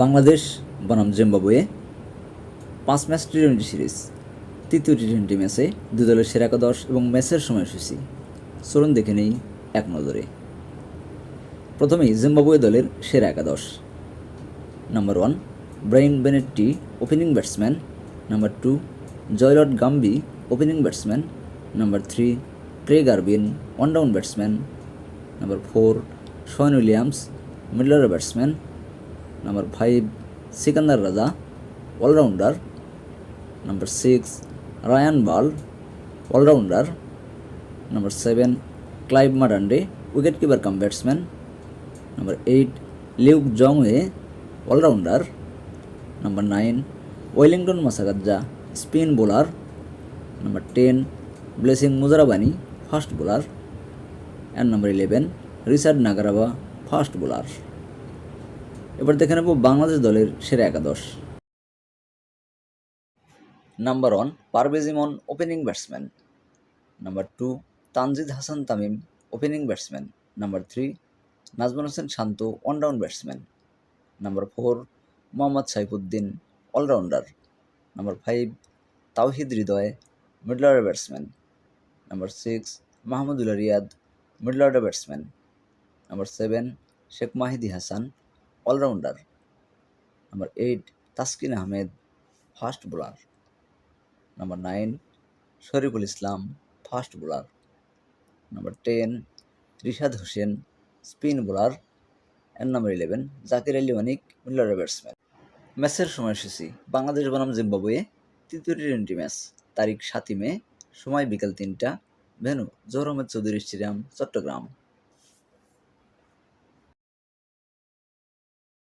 বাংলাদেশ বনাম জিম্বাবুয়ে পাঁচ match T twenty series, তৃতীয় টি টোয়েন্টি ম্যাচে দুই দলের সেরা একাদশ এবং ম্যাচের সময়সূচি চলুন দেখে নেই এক নজরে। প্রথমেই জিম্বাবুয়ে দলের সেরা একাদশ। Number one, Brian Bennett, opening batsman. Number two, Joylord Gumbie, opening batsman. Number three, Craig Ervine one down batsman. Number four Sean Williams middle order batsman. Number five Sikandar Raza allrounder number six Ryan Burl allrounder number seven Clive Madande wicket keeper cum batsman number eight Luke Jongwe allrounder number nine Wellington Masakadza spin bowler number ten Blessing Muzarabani fast bowler and number eleven Richard Ngarava fast bowler এবার দেখে নেব বাংলাদেশ দলের সেরা একাদশ। Number one Parvez Emon opening batsman number two Tanzid Hasan Tamim opening batsman number three Najmul Hossain Shanto one down batsman number four Mohammad Saifuddin allrounder number five Towhid Hridoy middle order batsman number six Mahmudullah Riyad middle order batsman number seven Sheikh Mahedi Hasan allrounder number eight Taskin Ahmed fast bowler number nine Shoriful Islam fast bowler number ten Rishad Hossain spin bowler and number eleven Jaker Ali Manik middle order batsman ম্যাচের সময়সূচি বাংলাদেশ বনাম Zimbabwe তৃতীয় T twenty match, তারিখ সাতই মে, সময় বিকাল তিনটা, venue, Zohur Ahmed Chowdhury stadium, Chittagong.